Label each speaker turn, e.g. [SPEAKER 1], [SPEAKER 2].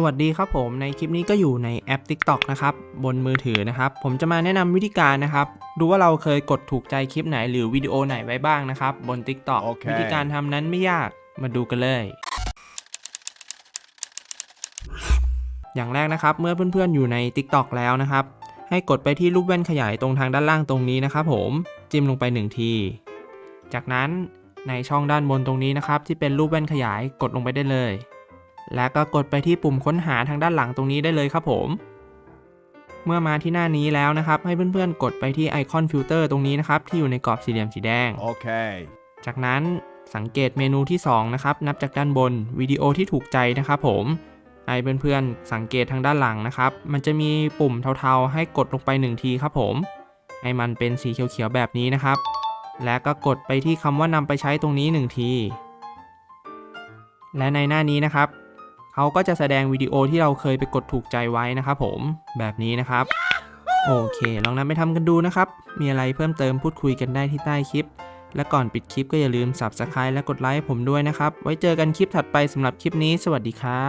[SPEAKER 1] สวัสดีครับผมในคลิปนี้ก็อยู่ในแอป TikTok นะครับบนมือถือนะครับ ผมจะมาแนะนำวิธีการนะครับ ดูว่าเราเคยกดถูกใจคลิปไหนหรือวิดีโอไหนไว้บ้างนะครับ บน TikTok
[SPEAKER 2] โอเค
[SPEAKER 1] วิธีการทำนั้นไม่ยากมาดูกันเลย อย่างแรกนะครับ เมื่อเพื่อนๆอยู่ใน TikTok แล้วนะครับ ให้กดไปที่รูปแว่นขยายตรงทางด้านล่างตรงนี้นะครับ ผมจิ้มลงไปหนึ่งที จากนั้นในช่องด้านบนตรงนี้นะครับ ที่เป็นรูปแว่นขยายกดลงไปได้เลย แล้วก็กดไปที่ปุ่มค้นหาทางด้านหลังตรงนี้ได้เลยครับผม เมื่อมาที่หน้านี้แล้วนะครับ ให้เพื่อนๆ กดไปที่ไอคอนฟิลเตอร์ตรงนี้นะครับที่อยู่ในกรอบสี่เหลี่ยมสีแดง
[SPEAKER 2] Okay.
[SPEAKER 1] จากนั้นสังเกตเมนูที่ 2 นะครับ นับจากด้านบนวิดีโอที่ถูกใจนะครับผมให้เพื่อนๆสังเกตทางด้านหลังนะครับ มันจะมีปุ่มเทาๆ ให้กดลงไป 1 ทีครับผมให้มันเป็นสีเขียวๆแบบนี้นะครับ และก็กดไปที่คำว่านำไปใช้ตรงนี้ 1 ที และในหน้านี้นะครับ เขาก็จะแสดงวิดีโอที่เราเคยไปกดถูกใจไว้นะครับผมแบบนี้นะครับ โอเค ลองนำไปทำกันดูนะครับ มีอะไรเพิ่มเติมพูดคุยกันได้ที่ใต้คลิป และก่อนปิดคลิปก็อย่าลืม Subscribe และกดไลค์ผมด้วยนะครับ ไว้เจอกันคลิปถัดไปสำหรับคลิปนี้ สวัสดีครับ